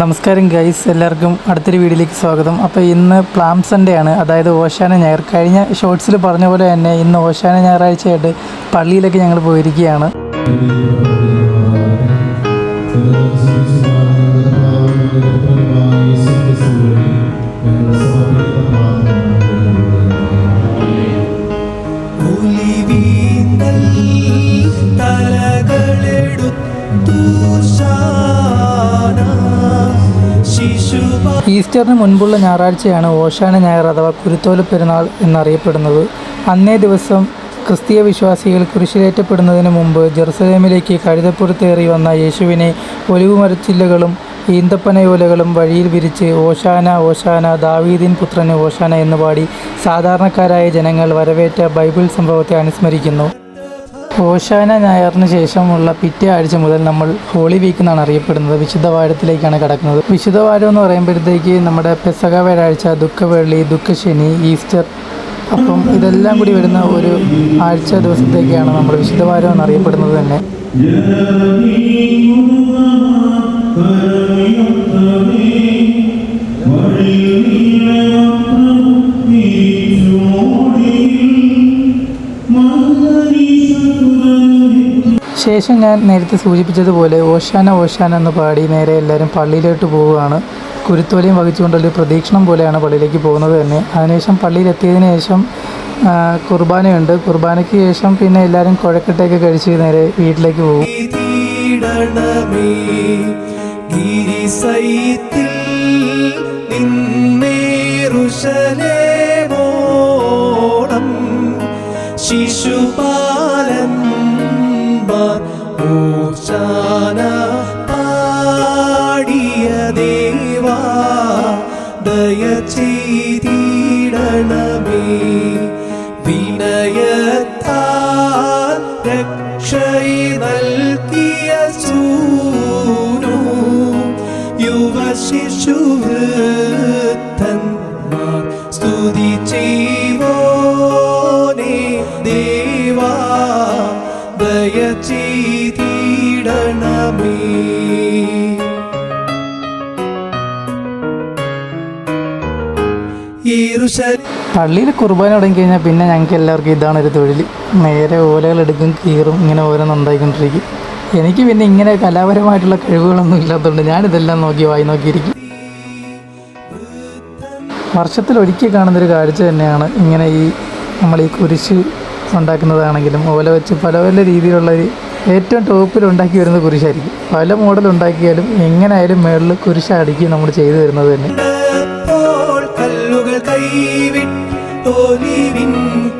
നമസ്കാരം ഗൈസ് എല്ലാവർക്കും അടുത്തൊരു വീഡിയോയിലേക്ക് സ്വാഗതം. അപ്പോൾ ഇന്ന് പ്ലാം സൺഡേ ആണ് അതായത് ഓശാന ഞായർ. കഴിഞ്ഞ ഷോർട്സിൽ പറഞ്ഞ പോലെ തന്നെ ഇന്ന് ഓശാന ഞായറാഴ്ചയായിട്ട് പള്ളിയിലേക്ക് ഞങ്ങൾ പോയിരിക്കുകയാണ്. ഈസ്റ്ററിന് മുൻപുള്ള ഞായറാഴ്ചയാണ് ഓശാന ഞായർ അഥവാ കുരുത്തോല പെരുന്നാൾ എന്നറിയപ്പെടുന്നത്. അന്നേ ദിവസം ക്രിസ്തീയ വിശ്വാസികൾ കുരിശിലേറ്റപ്പെടുന്നതിന് മുമ്പ് ജെറുസലേമിലേക്ക് കഴുതപ്പുറത്തേറി വന്ന യേശുവിനെ ഒലിവുമരച്ചില്ലകളും ഈന്തപ്പനയോലകളും വഴിയിൽ വിരിച്ച് ഓശാന ഓശാന ദാവീദിൻ പുത്രന് ഓശാന എന്ന് പാടി സാധാരണക്കാരായ ജനങ്ങൾ വരവേറ്റ ബൈബിൾ സംഭവത്തെ അനുസ്മരിക്കുന്നു. ഓശാന ഞായറിന് ശേഷമുള്ള പിറ്റേ ആഴ്ച മുതൽ നമ്മൾ ഹോളി വീക്ക് എന്നാണ് അറിയപ്പെടുന്നത്. വിശുദ്ധ വാരത്തിലേക്കാണ് കടക്കുന്നത്. വിശുദ്ധ വാരം എന്ന് പറയുമ്പോഴത്തേക്ക് നമ്മുടെ പെസക വ്യാഴാഴ്ച ദുഃഖവെള്ളി ദുഃഖശനി ഈസ്റ്റർ. അപ്പം ഇതെല്ലാം കൂടി വരുന്ന ഒരു ആഴ്ച ദിവസത്തേക്കാണ് നമ്മൾ വിശുദ്ധ വാരം എന്നറിയപ്പെടുന്നത് തന്നെ. ശേഷം ഞാൻ നേരത്തെ സൂചിപ്പിച്ചതുപോലെ ഓശാന ഓശാന എന്ന് പാടി നേരെ എല്ലാവരും പള്ളിയിലോട്ട് പോവുകയാണ്. കുരുത്തോലയും വഹിച്ചുകൊണ്ടൊരു പ്രതീക്ഷണം പോലെയാണ് പള്ളിയിലേക്ക് പോകുന്നത് തന്നെ. അതിനുശേഷം പള്ളിയിലെത്തിയതിന് ശേഷം കുർബാനയുണ്ട്. കുർബാനയ്ക്ക് ശേഷം പിന്നെ എല്ലാവരും കുഴക്കട്ടയൊക്കെ കഴിച്ച് നേരെ വീട്ടിലേക്ക് പോകും. തീടണമേ ദയ ചെയ്തിടണമേ വിനയത്താൽ രക്ഷയി നൽകിയ സൂനു യുവ ശിശുവൃത്തന്മാർ സ്തുതി ചെയ്വോനേ ദേവാ. ദയ പള്ളിയിൽ കുർബാന തുടങ്ങി കഴിഞ്ഞാൽ പിന്നെ ഞങ്ങൾക്ക് എല്ലാവർക്കും ഇതാണ് ഒരു തൊഴിൽ. നേരെ ഓലകൾ എടുക്കും കീറും ഇങ്ങനെ ഓരോന്ന് ഉണ്ടായിക്കൊണ്ടിരിക്കും എനിക്ക് പിന്നെ ഇങ്ങനെ കലാപരമായിട്ടുള്ള കഴിവുകളൊന്നും ഇല്ലാത്തതുകൊണ്ട് ഞാനിതെല്ലാം നോക്കി വായി നോക്കിയിരിക്കും. വർഷത്തിൽ ഒരിക്കൽ കാണുന്നൊരു കാഴ്ച തന്നെയാണ് ഇങ്ങനെ ഈ നമ്മൾ ഈ കുരിശ് ഉണ്ടാക്കുന്നതാണെങ്കിലും ഓല വെച്ച് പല പല രീതിയിലുള്ള ഒരു ഏറ്റവും ടോപ്പിൽ ഉണ്ടാക്കി വരുന്ന കുരിശായിരിക്കും. പല മോഡൽ ഉണ്ടാക്കിയാലും എങ്ങനെയായാലും മേളിൽ കുരിശടിക്കും നമ്മൾ ചെയ്തു വരുന്നത് തന്നെ.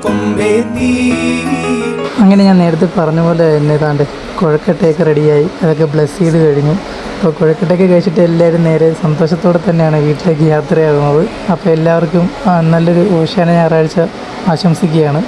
കൊമ്പേന്തി അങ്ങനെ ഞാൻ നേരത്തെ പറഞ്ഞ പോലെ തന്നെ ഏതാണ്ട് കുഴക്കട്ടയൊക്കെ റെഡിയായി. അതൊക്കെ ബ്ലസ് ചെയ്ത് കഴിഞ്ഞു. അപ്പോൾ കുഴക്കട്ടയൊക്കെ കഴിച്ചിട്ട് എല്ലാവരും നേരെ സന്തോഷത്തോടെ തന്നെയാണ് വീട്ടിലേക്ക് യാത്രയാകുന്നത്. അപ്പോൾ എല്ലാവർക്കും നല്ലൊരു ഓശാന ഞായറാഴ്ച ആശംസിക്കുകയാണ്.